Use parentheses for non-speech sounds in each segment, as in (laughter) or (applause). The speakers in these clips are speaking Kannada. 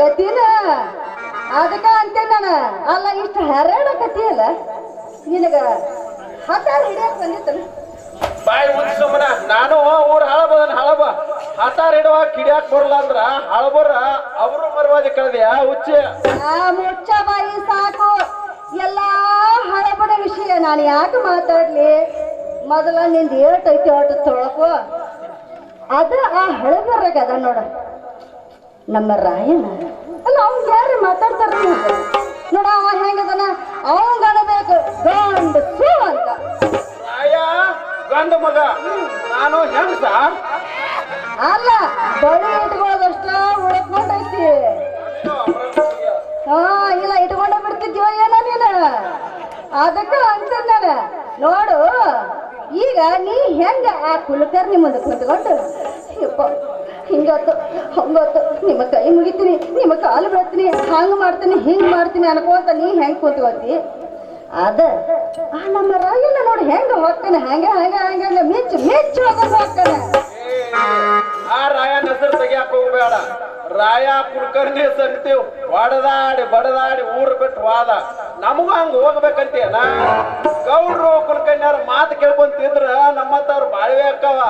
ಯಾವಾಗತಿನ ಅದಕ್ಕ ಅಂತೇನೆ ನಾನು? ಅಲ್ಲ ಇಷ್ಟು ಹರಡಕತಿ ಅಲ್ಲ? ನಿನಗ ಹತಾರ ಹಿಡಿಯಕ್ ಬಂದಿತ್ತಲ್ಲ? ಬಾಯಿ ಮುಚ್ಚ ಸುಮ್ಮನ ನಾನು ಊರ್ ಹಳಬ ಹಳಬ. ಹತಾರ ಇಡುವ ಕಿಡಿಯಾಕ್ ಬರಲ್ಲ ಅಂದ್ರ ಹಳಬರ ಅವರು ಮರವಾದಿ ಕಳೆದ್ಯಾ? ಹುಚ್ಚಿ. ಆ ಮುಚ್ಚ ಬಾಯಿ ಸಾಕು. ಎಲ್ಲಾ ಹಳಬಡ ವಿಷಯ ನಾನು ಯಾಕೆ ಮಾತಾಡ್ಲಿ? ಮೊದಲ ನಿಂದ ಏಟೈತಿ ಆಟ ತೊಳಕು. ಅದ ಆ ಹಳಬರಾಗ ಅದ ನೋಡ. ನಮ್ಮ ರಾಯನ. ಅಲ್ಲ ಅವ್ನ್ ಯಾರು ಮಾತಾಡ್ತಾರ ನೋಡ ಅವ ಹೆಂಗದನ? ಅವಂಗ ಅನ್ಬೇಕು ಗಂಡ ಸೂ ಅಂತ. ರಾಯ ಗಂಡ ಮಗ. ನಾನು ಹೆಂಗಸ? ಅಲ್ಲ ಬಳಿ ಇಟ್ಕೊಳ್ಳೋದಷ್ಟ ಉಳ್ಕೊಂಡೈತಿ ಹಾ ಇಲ್ಲ ಇಟ್ಕೊಂಡ ಬಿಡ್ತಿದ್ಯೋ ಏನೋ ನೀನು? ಅದಕ್ಕ ಅಂತ ನಾನು ನೋಡು ಈಗ ನೀ ಹೆಂಗ ಆ ಕುಲಕರ್ಣಿ ಮುಂದೆ ಕುಂತ್ಕೊಂಡು ಯಪ್ಪ ಹಿಂಗತ್ತು ಹಂಗತ್ತು ನಿಮ್ಮ ಕೈ ಮುಗಿತೀನಿ, ನಿಮ್ಮ ಕಾಲು ಬೆಳತೀನಿ ಹಂಗ ಮಾಡ್ತೀನಿ, ಹಿಂಗ್ ಮಾಡ್ತೀನಿ ಅನ್ಕೋತ ನೀ ಹೆಂಗ್ ಕೂತ್ಕೋತಿ? ಅದ ಆ ನಮ್ಮ ರಾಯಣ್ಣ ನೋಡಿ ಹೆಂಗ ಹೋಗ್ತಾನೆ ಹಂಗ ಹಂಗ ಹಂಗ ಹಂಗ, ಮಿಚ್ಚು ಮಿಚ್ಚು ಹೋಗ್ತಾನೆ ಆ ಹೆಸರು ರಾಯ, ಕುಲಕರ್ಣಿ ಸಂಗತಿ ಹೊಡೆದಾಡಿ ಬಡದಾಡಿ, ಊರು ಬಿಟ್ಟು ವಾದ. ನಮಗೂ ಹಂಗ ಹೋಗ್ಬೇಕಂತೇನ? ಗೌಡ್ರು ಕುಲಕರ್ಣಿಯವ್ರ ಮಾತು ಕೇಳ್ಕೊಂತಿದ್ರ ನಮ್ಮಂತವ್ರು ಬಾಳ್ವೆ ಅಕ್ಕವ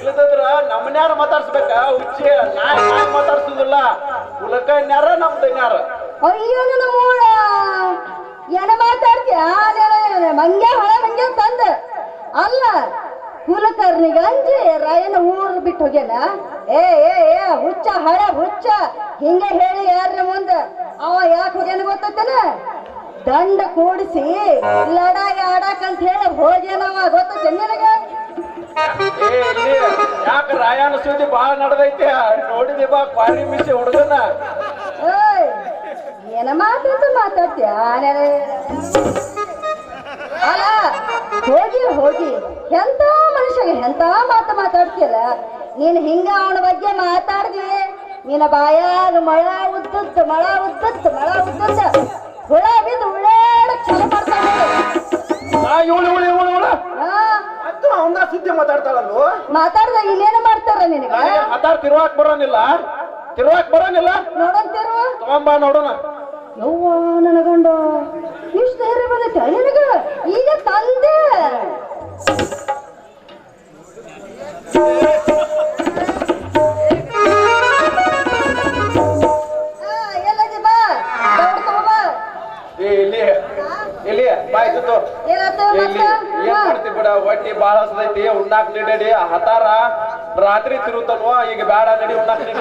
ಇಲ್ಲದ್ರ ನಮ್ಮನ್ಯಾರ ಮಾತಾಡ್ಸ್ಬೇಕ? ಹುಚ್ಚಿ, ನಾಯಿ ನಾಯಿ ಮಾತಾಡ್ಸುದಿಲ್ಲ. ಕುಲಕರ್ಣ್ಯಾರ ನಮ್ ದನ್ಯಾರ ಅಯ್ಯೋ, ನನ್ನ ಮೂಳ. ಏನ ಮಾತಾಡ್ತೀಯ? ಮಂಗೆ ಹಳ ಮಂಗೆ ತಂದ. ಅಲ್ಲ ಕುಲಕರ್ಣಿಗೆ ಅಂಜಿ ರಾಯನ ಊರು ಬಿಟ್ಟು ಹೋಗ್ಯಾನ. ಏ ಏ ಏ, ಹುಚ್ಚ, ಹಳೆ ಹುಚ್ಚ. ಹಿಂಗೆ ಹೇಳಿ ಯಾರ ಮುಂದ. ಅವ ಯಾಕೆ ಹೋಗ್ಯಾನ ಗೊತ್ತೈತೇನ? ದಂಡ ಕೂಡಿಸಿ ಲಡಾಯಿ ಅಂತ ಹೇಳಿ ಹೋಗ್ಯಾನವ ಗೊತ್ತ ನಿನಗೆ? ಯಾಕ ರಾಯನ ಸುದ್ದಿ ಬಾಳ ನಡೆದೈತೆ? ನೋಡಿದಿ ಬಾ ಕ್ವಾರಿ ಮಿಸಿ ಹುಡುಗನ. ಏನ ಮಾತಾಡ್ತ ಮಾತಾಡ್ತೀಯ? ಅಲ್ಲ ಹೋಗಿ ಹೋಗಿ. ಎಂತ ಮನುಷ್ಯಗೆ ಎಂತ ಮಾತು ಮಾತಾಡ್ತೀಯಲ್ಲ? ನೀನು ಹಿಂಗ ಅವನ ಬಗ್ಗೆ ಮಾತಾಡ್ದಿ. ನಿನ್ನ ಬಾಯಾಗ ಮಳ ಉದ್ದದ್ದು ಮಳ ಉದ್ದದ್ದು ಮಳ ಉದ್ದದ್ದು. ಹುಳ ಬಿದ್ದು ಉಳ್ಳೇಳ ಚಲೋ ಮಾಡ್ತಾನೆ. ಮತ್ತು ಅವನ ಸುದ್ದಿ ಮಾತಾಡ್ತಾಳಲ್ವ ಮಾತಾಡ್ದ ಇನ್ನೇನು ಮಾಡ್ತಾರ ನಿನಗೆ? ಮಾತಾಡ್ ತಿರುವಾಕ್ ಬರೋನಿಲ್ಲ. ತಿರುವಾಕ್ ಬರೋನಿಲ್ಲ? ನೋಡಂತಿರುವ ತಗೊಂಬಾ ನೋಡೋಣ. ಯವ್ವ ನನ್ನ ಗಂಡ. ಇಷ್ಟು ಧೈರ್ಯ ಬಂದೈತೆ ನಿನಗ? ಈಗ ತಂದೆ. ಉಣ್ಣಾಕ್ ನೀಡಡಿ ಹತಾರ ರಾತ್ರಿ ತಿರುತನ್ವ ಈಗ ಬೇಡ ನಡಿ ಉಣ್ಣಾಕ್ ನೀಡಿ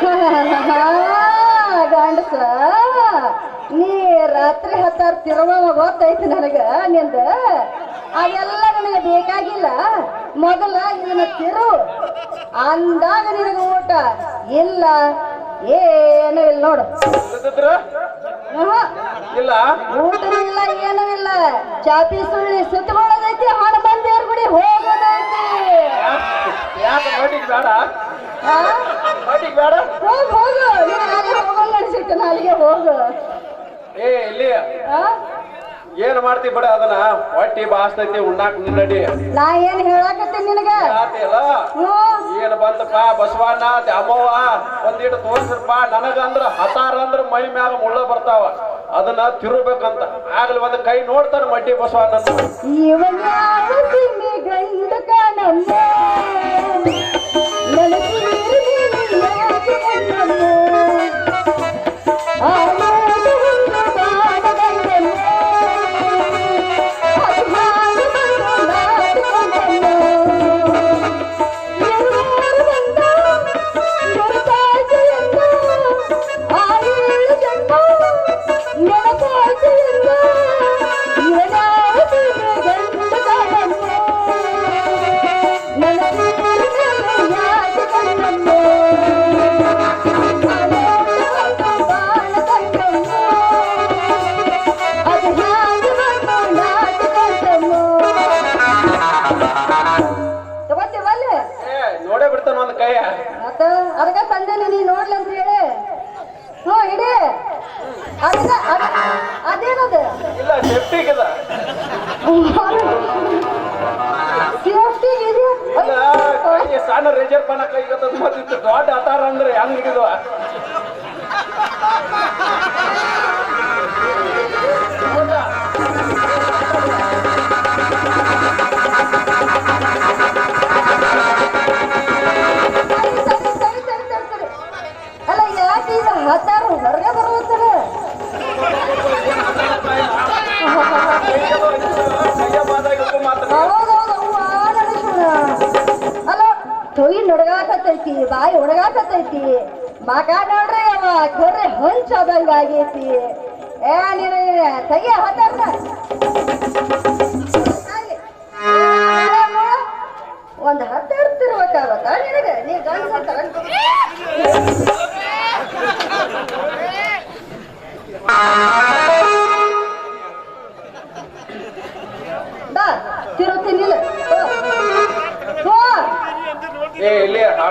ಗಂಡಸ (laughs) ನೀ ರಾತ್ರಿ ಹತ್ತಾರ ತಿರುವ ಗೊತ್ತೈತಿ ನನಗ ನಿಂದ? ಅದೆಲ್ಲ ನನಗೆ ಬೇಕಾಗಿಲ್ಲ. ಮೊದಲ ಇದನ್ನ ತಿರು. ಅಂದಾಗ ನಿನಗ ಊಟ. ಇಲ್ಲ ಏನು ಇಲ್ಲ ನೋಡು. ಇಲ್ಲ ಊಟನೂ ಇಲ್ಲ. ಏನೂ ಇಲ್ಲ. ಚಾಪಿ ಸುಳ್ಳಿ ಸುತ್ತಕೊಳ್ಳೋದೈತಿ ಹಣ ಬಂದೇವ್ರ ಗುಡಿ ಹೋಗೋದೈತಿ. ಯಾಕೆ ಹೊಟ್ಟಿಗೆ ಬೇಡ? ಆ? ಹೊಟ್ಟಿಗೆ ಬೇಡ? ಹೋಗ್ ಹೋಗು. ನೀನು ನಾಳೆ ಹೋಗಲ್ಲ ಅನ್ಸಿಟ್ಟು ನಾಳೆಗೆ ಹೋಗು. ಏ ಇಲ್ಲಿ? ಏನ್ ಮಾಡ್ತಿ ಬಿಡ ಅದನ್ನ? ಹೊಟ್ಟಿ ಬಾಸ್ತೈತಿ ಉಣ್ಣಾಕ್ ನಿಲ್ಲಡಿ ನಾ ಏನ್ ಹೇಳಾಕತ್ತೀನಿ ನಿನಗ. ಏನ್ ಬಂತಪ್ಪ? ಬಸವಣ್ಣ ದ್ಯಾಮವ್ವ ಒಂದಿಟ್ಟು ತೋರ್ಸ್ರಪ್ಪ. ನನಗಂದ್ರ ಹತಾರ ಅಂದ್ರ ಮೈ ಮ್ಯಾಗ ಮುಳ್ಳ ಬರ್ತಾವ. ಅದನ್ನ ತಿರುಬೇಕಂತ ಆಗ್ಲಿ ಒಂದ್ ಕೈ ನೋಡ್ತಾನ ಮಡ್ಡಿ ಬಸವಣ್ಣ ಇವನ್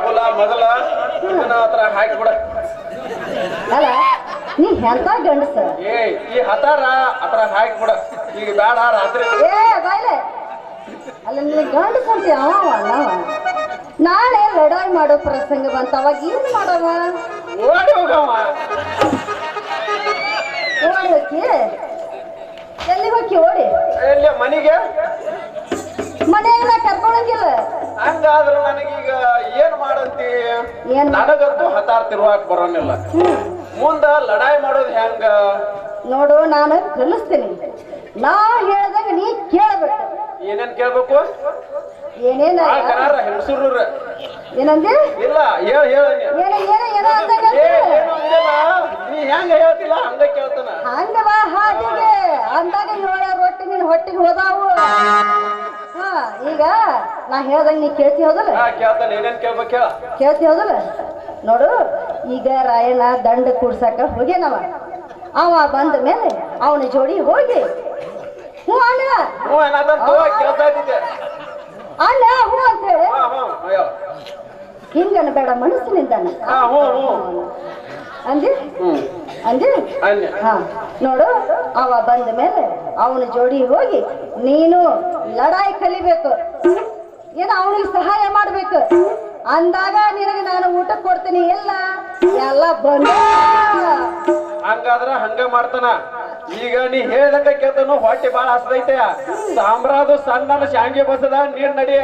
ಮೊದಲ ಹತ್ರ ಹಾಕಿಬಿಡ ಅಲ್ಲ ನೀ ಹೆಂತ ಗಂಡಸ? ಏ ಈ ಹತಾರ ಹತ್ರ ಹಾಕಿಬಿಡ ಈಗ ಬೇಡ ರಾತ್ರಿ ಏ ಬಾಯ್ಲೆ. ಅಲ್ಲ ನೀ ಗಂಡಸ ಅಂತ ನಾಳೆ ಲಡಾಯಿ ಮಾಡೋ ಪ್ರಸಂಗ ಬಂತ ಅವಾಗ ಏನ್ ಮಾಡವ? ಓಡಿ ಹೋಗವ ಓಡಿ ಹೋಗಿ ಎಲ್ಲಿ ಹೋಗಿ ಓಡಿ? ಎಲ್ಲಿ ಮನಿಗೆ? ಮನೆಯಾಗ ನಾ ಕರ್ಕೊಳಂಗಿಲ್ಲ. ಹಂಗಾದ್ರೂ ನನಗೀಗ ನನಗಂತೂ ಹತಾರ್ ತಿರುವಾಕ್ ಬರೋನಿಲ್ಲ. ಮುಂದ ಲಡಾಯಿ ಮಾಡೋದು ಹೆಂಗ? ನೋಡು ನಾನು ಕಲಿಸ್ತೀನಿ ನಾ ಹೇಳ್ದಂಗ ನೀ ಕೇಳಬೇಕು. ಏನೇನ್ ಕೇಳ್ಬೇಕು? ಏನೇನ? ಹೆಂಗಸೂರ ಏನಂದೆ? ಇಲ್ಲ ಹೇಳ ಹೇಳ. ನೀ ಹೆಂಗ ಹೇಳ್ತಿಲ್ಲ ಹಂಗ ಕೇಳ್ತಾನ. ಹಂಗ ಬಾ ಹಾಗೆ ಅಂದಾಗ ಏಳ ರೊಟ್ಟಿ ನಿನ್ ಹೊಟ್ಟಿಗೆ ಹೋದಾವು. ಹಾ ಈಗ ನಾ ಹೇಳ್ದಂಗ ನೀ ಕೇಳ್ತಿ ಹೌದಲ್ಲ? ಹಾ ಕೇಳ್ತಾನೆ. ಏನೇನ್ ಕೇಳ್ಬೇಕು ಹೇಳ ಕೇಳ್ತಿ ಹೌದಲ್ಲ? ನೋಡು ಈಗ ರಾಯಣ್ಣ ದಂಡ ಕೂಡ್ಸಕ ಹೋಗ್ಯಾನವ. ಅವ ಬಂದ ಮೇಲೆ ಅವನ ಜೋಡಿ ಹೋಗಿ ಹ್ಞೂ ಅಣ್ಣ? ಹ್ಞೂ ಏನಾದಂತ ಕೇಳ್ತಾ ಇದ್ದಿದ್ದೆ. ಅಣ್ಣ ಹ್ಞೂ ಅಂತ ಹೇಳಿ. ಹಾ ಹ್ಞೂ ಅಯ್ಯೋ. ಹಿಂಗನ ಬೇಡ ಮನಸ್ಸಿನಿಂದ ಹಾ ಹ್ಞೂ ಹ್ಞೂ. ಅಂದಿ? ಹ್ಮ್. ಅಂದಿ ಹಾ. ನೋಡು ಅವ ಬಂದ ಮೇಲೆ ಅವನ ಜೋಡಿ ಹೋಗಿ ನೀನು ಲಡಾಯಿ ಕಲಿಬೇಕು. ಏನು ಅವನಿಗೆ ಸಹಾಯ ಮಾಡ್ಬೇಕು. ಅಂದಾಗ ನಿನಗೆ ನಾನು ಊಟ ಕೊಡ್ತೀನಿ ಎಲ್ಲ ಎಲ್ಲ ಬಂದ ಹಂಗಾದ್ರ ಹಂಗ ಮಾಡ್ತಾನ. ಈಗ ನೀ ಹೇಳ್ದಂಗ ಕೇಳ್ತಾನು ಹೊಟ್ಟೆ ಬಾಳ ಹಸದೈತೆ. ಸಾಮ್ರಾದು ಸಣ್ಣ ಶಾಂಗಿ ಬಸದ ನೀರ್ ನಡಿಯ.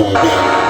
Música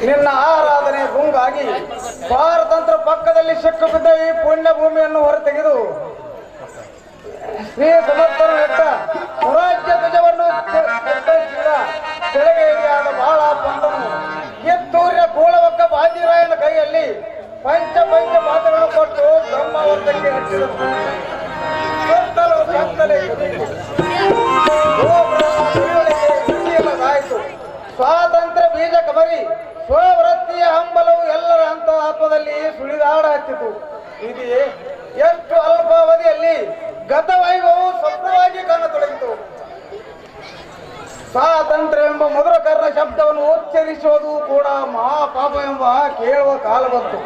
ನಿನ್ನ ಆರಾಧನೆ ಗುಂಗಾಗಿ ಪಾರತಂತ್ರ ಪಕ್ಕದಲ್ಲಿ ಸಿಕ್ಕು ಬಿದ್ದ ಈ ಪುಣ್ಯ ಭೂಮಿಯನ್ನು ಹೊರತೆಗೆದು ಶ್ರೀ ಸಮರ್ಥನ ನೆಟ್ಟ ಸ್ವರಾಜ್ಯ ಧ್ವಜವನ್ನು ಕೆಳಗೇರಿಯಾದ ಬಾಳ ಪಂಡನು ಎತ್ತೂರಿನ ಕೂಳವಕ್ಕ ಬಾಜಿರಾಯನ ಕೈಯಲ್ಲಿ ಪಂಚ ಪಂಚ ಮಾತುಗಳನ್ನು ಕೊಟ್ಟು ಬ್ರಹ್ಮವರ್ತಕ್ಕೆ ಹಚ್ಚಿದರು ಸುಳಿದಾಡ ಹತ್ತಿತು ಇದು ಎಷ್ಟು ಅಲ್ಪಾವಧಿಯಲ್ಲಿ ಗತ ವೈಭವವು ಸ್ವಪ್ನವಾಗಿ ಕಾಣತೊಡಗಿತು. ಸ್ವಾತಂತ್ರ್ಯ ಎಂಬ ಮಧುರಕರ್ಣ ಶಬ್ದವನ್ನು ಉಚ್ಚರಿಸುವುದು ಕೂಡ ಮಹಾಪಾಪ ಎಂಬ ಕೇಳುವ ಕಾಲ ಬಂತು.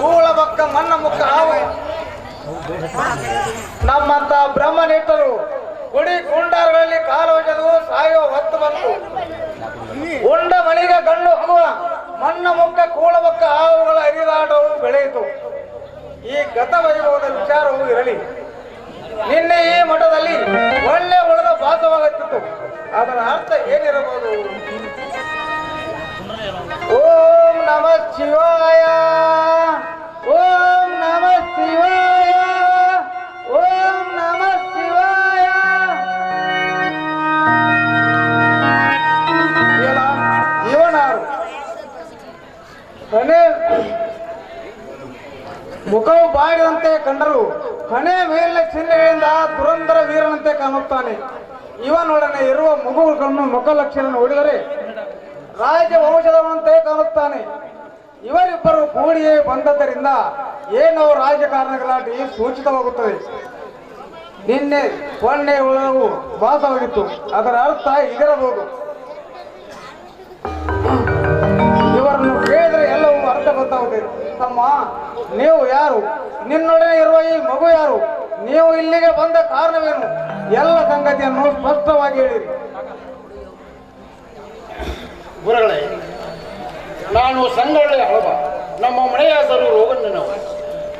ಕೂಳ ಬಕ್ಕ ಮನ್ನ ಮುಕ್ಕ, ಹಾವು. ನಮ್ಮಂತ ಬ್ರಹ್ಮನಿಟ್ಟರು ಗುಡಿ ಕುಂಡಾರಗಳಲ್ಲಿ ಕಾಲೋಜದು ಸಾಯುವ ಹೊತ್ತು ಬಂತು. ಹೋಗುವ ಮಣ್ಣ ಮುಕ್ಕ ಕೂಳ ಬಕ್ಕ ಹಾವುಗಳ ಹರಿದಾಟವು ಬೆಳೆಯಿತು. ಈ ಗತ ವೈಭವದ ವಿಚಾರವು ಇರಲಿ. ನಿನ್ನೆ ಈ ಮಠದಲ್ಲಿ ಒಳ್ಳೆ ಒಳದ ಭಾಸವಾಗುತ್ತಿತ್ತು. ಅದರ ಅರ್ಥ ಏನಿರಬಹುದು? ಓಂ ನಮ ಶಿವಾಯ. ಓಂ ನಮ ಶಿವಾಯ. ಮುಖವು ಬಾಡಿದಂತೆ ಕಂಡರು ಕಣೆ ಮೇಲಿನ ಚಿಹ್ನೆಗಳಿಂದ ದುರಂಧರ ವೀರನಂತೆ ಕಾಣುತ್ತಾನೆ. ಇವನೊಡನೆ ಇರುವ ಮಗುಗಳನ್ನು ಮುಖ ಲಕ್ಷಣ ನೋಡಿದರೆ ರಾಜ ವಂಶದವನಂತೆ ಕಾಣುತ್ತಾನೆ. ಇವರಿಬ್ಬರು ಕೂಡಿಯೇ ಬಂದದ್ದರಿಂದ ಏನೋ ರಾಜಕಾರಣ ಗಲಾಟೆ ಸೂಚಿತವಾಗುತ್ತದೆ. ನಿನ್ನೆ ಸೊನ್ನೆ ಉಳವು ಭಾಸವಾಗಿತ್ತು ಅದರ ಅರ್ಥ ಇದಿರಬಹುದು ಇವರನ್ನು ಕೇಳಿದರೆ ಎಲ್ಲವೂ ಅರ್ಥ ಗೊತ್ತಾಗುತ್ತದೆ. ತಮ್ಮ, ನೀವು ಯಾರು? ನಿನ್ನೊಡನೆ ಇರುವ ಈ ಮಗು ಯಾರು? ನೀವು ಇಲ್ಲಿಗೆ ಬಂದ ಕಾರಣವೇನು? ಎಲ್ಲ ಸಂಗತಿಯನ್ನು ಸ್ಪಷ್ಟವಾಗಿ ಹೇಳಿರಿ. ಗುರುಗಳೇ, ನಾನು ಸಂಗೊಳ್ಳೆ ಹಳಬ. ನಮ್ಮ ಮನೆಯ ಹೆಸರು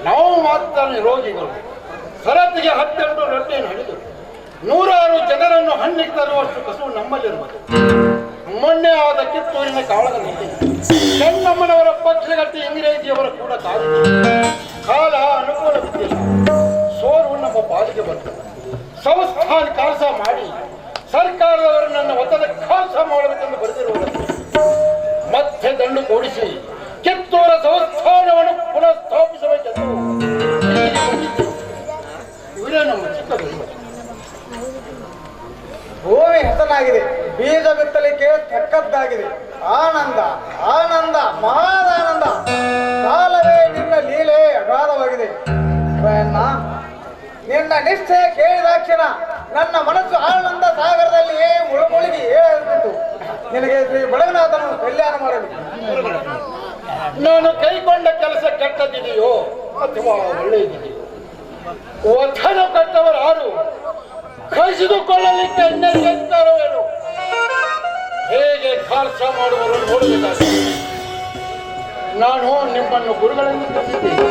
ನಾವು ಮಾತ್ರ ರೋಗಿಗಳು ಸರತಿಗೆ ಹತ್ತೆಂಟು ರೊಟ್ಟಿಯನ್ನು ಹಿಡಿದು ನೂರಾರು ಜನರನ್ನು ಹಣ್ಣಿಗೆ ತರುವಷ್ಟು ಕಸು ನಮ್ಮಲ್ಲಿರುವುದು. ಮೊನ್ನೆ ಆದ ಕಿತ್ತೂರಿನ ಕಾಳಗ ಚೆನ್ನಮ್ಮನವರ ಪಕ್ಷಗಟ್ಟಿ ಇಂಗ್ರೇಜಿಯವರ ಕೂಡ ಕಾಲ ಅನುಕೂಲ ಸೋರು ನಮ್ಮ ಪಾಲಿಗೆ ಬಂತು. ಸಂಸ್ಥಾನ ಕೆಲಸ ಮಾಡಿ ಸರ್ಕಾರದವರು ನನ್ನ ಒತ್ತದ ಕೆಲಸ ಮಾಡಬೇಕೆಂದು ಬರೆದಿರುವುದಕ್ಕೆ ಮತ್ತೆ ದಂಡು ಕೂಡಿಸಿ ಕಿತ್ತೂರ ಸಂಸ್ಥಾನವನ್ನು ಪುನಃ ಸ್ಥಾಪಿಸಬೇಕೆಂದು ಬೀಜ ಬಿತ್ತಲಿಕ್ಕೆ ತಕ್ಕದ್ದಾಗಿದೆ. ಆನಂದ ಆನಂದ ಮಹಾದಾನಂದ ಕಾಲವೇ ನಿನ್ನ ಲೀಲೆ ಅಗಾಧವಾಗಿದೆ. ನಿನ್ನ ನಿಷ್ಠೆ ಕೇಳಿದಾಕ್ಷಣ, ನನ್ನ ಮನಸ್ಸು ಆನಂದ ಸಾಗರದಲ್ಲಿಯೇ ಮುಳುಮುಳುಗಿ ಏಳಿತು ನಿನಗೆ ಶ್ರೀ ಬಡಗನಾಥನು ಕಲ್ಯಾಣ ಮಾಡಲಿ. ನಾನು ಕೈಕೊಂಡ ಕೆಲಸ ಕೆಟ್ಟದಿದೆಯೋ ಅಥವಾ ಒಳ್ಳೆಯದಿದೆಯೋ? ವಚನ ಕಟ್ಟವರು ಯಾರು ಕಸಿದುಕೊಳ್ಳಲಿಕ್ಕೆ ಖರ್ಚ ಮಾಡುವರು ನೋಡಬೇಕಾಗಿದೆ. ನಾನು ನಿಮ್ಮನ್ನು ಗುರುಗಳನ್ನು ತಂದಿದ್ದೇನೆ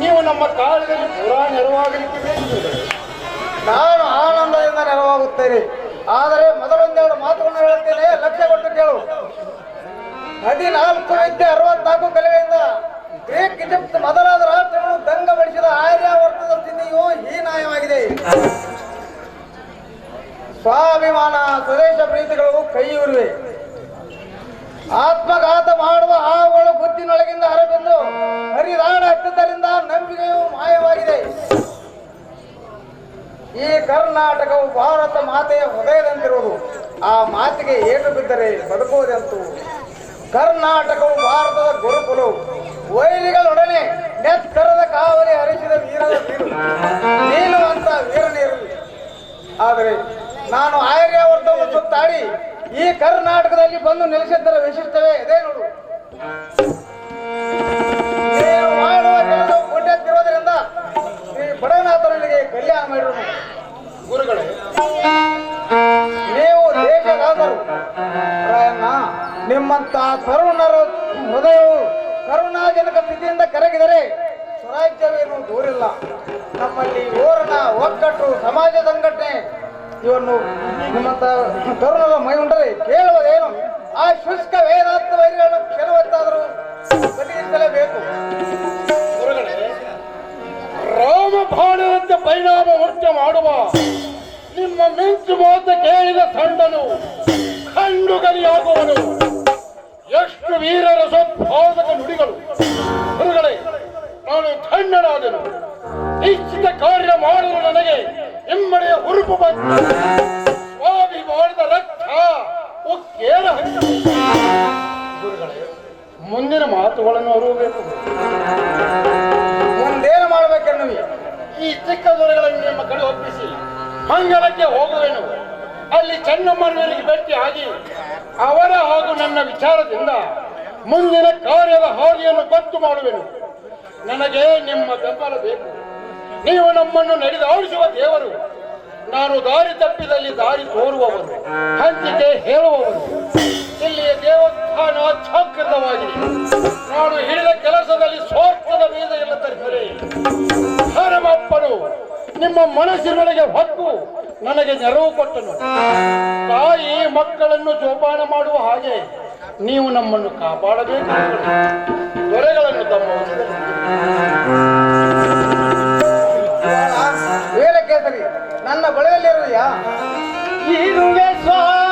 ನೀವು ನಮ್ಮ ಕಾಲದಲ್ಲಿ ಪುರಾ ನೆರವಾಗಲಿಕ್ಕೆ ನಾನು ಆನಂದದಿಂದ ನೆರವಾಗುತ್ತೇನೆ. ಆದರೆ ಮೊದಲೊಂದೆರಡು ಮಾತುಗಳನ್ನು ಹೇಳುತ್ತೇನೆ. ಲಕ್ಷ್ಯ ಕೊಟ್ಟು ಕೇಳು. ಹದಿನಾಲ್ಕು ವಿದ್ಯೆ ಅರವತ್ನಾಲ್ಕು ಕಲೆಗಳಿಂದ ಗ್ರೀಕ್, ಈಜಿಪ್ಟ್, ಮೊದಲಾದ ರಾಷ್ಟ್ರಗಳು ದಂಗಬಡಿಸಿದ ಆರ್ಯಾವರ್ತದ ಸ್ಥಿತಿಯು ಹೀನಾಯವಾಗಿದೆ. ಸ್ವಾಭಿಮಾನ ಸ್ವದೇಶ ಪ್ರೀತಿಗಳು ಕೈಯೂರಿವೆ. ಆತ್ಮಘಾತ ಮಾಡುವ ಹಾವುಗಳು ಗುತ್ತಿನೊಳಗಿಂದ ಹೊರಬಂದು ಹರಿದಾಡ ಹತ್ತಿದ್ದರಿಂದ ನಂಬಿಕೆಯು ಮಾಯವಾಗಿದೆ. ಈ ಕರ್ನಾಟಕವು ಭಾರತ ಮಾತೆಯ ಹೃದಯದಂತಿರುವುದು. ಆ ಮಾತಿಗೆ ಏಟು ಬಿದ್ದರೆ ಬದುಕುವುದಂತೂ. ಕರ್ನಾಟಕವು ಭಾರತದ ಗುರುಕುಲು. ವೈರಿಗಳೊಡನೆ ನೆತ್ತರದ ಕಾವಲಿ ಹರಿಸಿದ ವೀರದ ನೀರು ನೀನು ಅಂತ ನೀರು ಆದರೆ ನಾನು ಆರ್ಯಾವರ್ತವನ್ನು ಸುತ್ತಾಡಿ ಈ ಕರ್ನಾಟಕದಲ್ಲಿ ಬಂದು ನೆಲೆಸಿದ್ದರ ವಿಶಿಷ್ಟವೇ ಇದೇ ನೋಡು. ಮಾಡುವ ಕೆಲಸವು ಕೊಟ್ಟೆತ್ತಿರುವುದರಿಂದ ಶ್ರೀ ಬಡನಾಥನಿಗೆ ಕಲ್ಯಾಣ ಮಾಡಿರುವುದು. ಗುರುಗಳು, ನೀವು ರಾಯಣ್ಣ, ನಿಮ್ಮಂತ ತರುಣರ ಹೃದಯವು ಕರುಣಾಜನಕ ಸ್ಥಿತಿಯಿಂದ ಕರಗಿದರೆ ಸ್ವರಾಜ್ಯವೇನು ದೂರಿಲ್ಲ. ನಮ್ಮಲ್ಲಿ ಓರಣ ಒಕ್ಕಟ್ಟು, ಸಮಾಜ ಸಂಘಟನೆ ಇವನ್ನು ನಿಮ್ಮಂತ ತರುಣದ ಮೈ ಉಂಟರೆ ಕೇಳುವುದೇನು ಆ ಶುಷ್ಕ ವೇದಾಂತ ವೈರಿಗಳನ್ನು ಕೆಲವತ್ತಾದರೂ ಬದಿಗಿಸಲೇಬೇಕು ರಾಮಬಾಣದಂತೆ ಪರಿಣಾಮ ಉಂಟು ಮಾಡುವ ನಿಮ್ಮ ಮಿಂಚು ಮಾತು ಕೇಳಿದ ಸಂಡನು ಕಂಡುಗಲಿಯಾಗುವನು ಎಷ್ಟು ವೀರರ ಸದ್ಭಾವಕ ನುಡಿಗಳು. ಗುರುಗಳೇ ನಾನು ಖಂಡನಾದನು ನಿಶ್ಚಿತ ಕಾರ್ಯ ಮಾಡಲು ನನಗೆ ಇಮ್ಮಡಿಯ ಹುರುಪು ಬಂತು ಸ್ವಾಮಿ ಮಾಡಿದ ರಕ್ತ ಉಕ್ಕೇರ ಗುರುಗಳೇ, ಮುಂದಿನ ಮಾತುಗಳನ್ನು ಅರಿಯಬೇಕು ಮುಂದೇನು ಮಾಡಬೇಕೆನ್ನು ಈ ಚಿಕ್ಕ ದೊರೆಗಳನ್ನು ನಿಮ್ಮ ಕಡೆ ಒಪ್ಪಿಸಿ. ಮಂಗಲಕ್ಕೆ ಹೋಗುವೆನು. ಅಲ್ಲಿ ಚೆನ್ನಮ್ಮನವರಿಗೆ ಭೇಟಿ ಆಗಿ ಅವರ ಹಾಗೂ ನನ್ನ ವಿಚಾರದಿಂದ ಮುಂದಿನ ಕಾರ್ಯದ ಹಾದಿಯನ್ನು ಗೊತ್ತು ಮಾಡುವೆನು. ನನಗೆ ನಿಮ್ಮ ಬೆಂಬಲ ಬೇಕು. ನೀವು ನಮ್ಮನ್ನು ನಡೆದಾಡಿಸುವ ದೇವರು. ನಾನು ದಾರಿ ತಪ್ಪಿದಲ್ಲಿ ದಾರಿ ತೋರುವವರು ಹಂಚಿಕೆ ಹೇಳುವವರು ಇಲ್ಲಿಯ ದೇವಸ್ಥಾನ ಜಾಗೃತವಾಗಿದೆ ನಾನು ಹಿಡಿದ ಕೆಲಸದಲ್ಲಿ ಸ್ವಾರ್ಥದ ಬೀಜ ಇಲ್ಲದಿದ್ದರೆ ಹರಮಪ್ಪನು, ನಿಮ್ಮ ಮನಸ್ಸಿನೊಳಗೆ ಹೊತ್ತು ನನಗೆ ನೆರವು ಕೊಟ್ಟನು. ತಾಯಿ ಮಕ್ಕಳನ್ನು ಜೋಪಾನ ಮಾಡುವ ಹಾಗೆ ನೀವು ನಮ್ಮನ್ನು ಕಾಪಾಡಬೇಕು. ದೊರೆಗಳನ್ನು ತಮ್ಮ ನನ್ನ ಬಳಿಯಲ್ಲಿ ಇರುವೆಯಾ ಇರುವೆ ಸ್ವಾಮಿ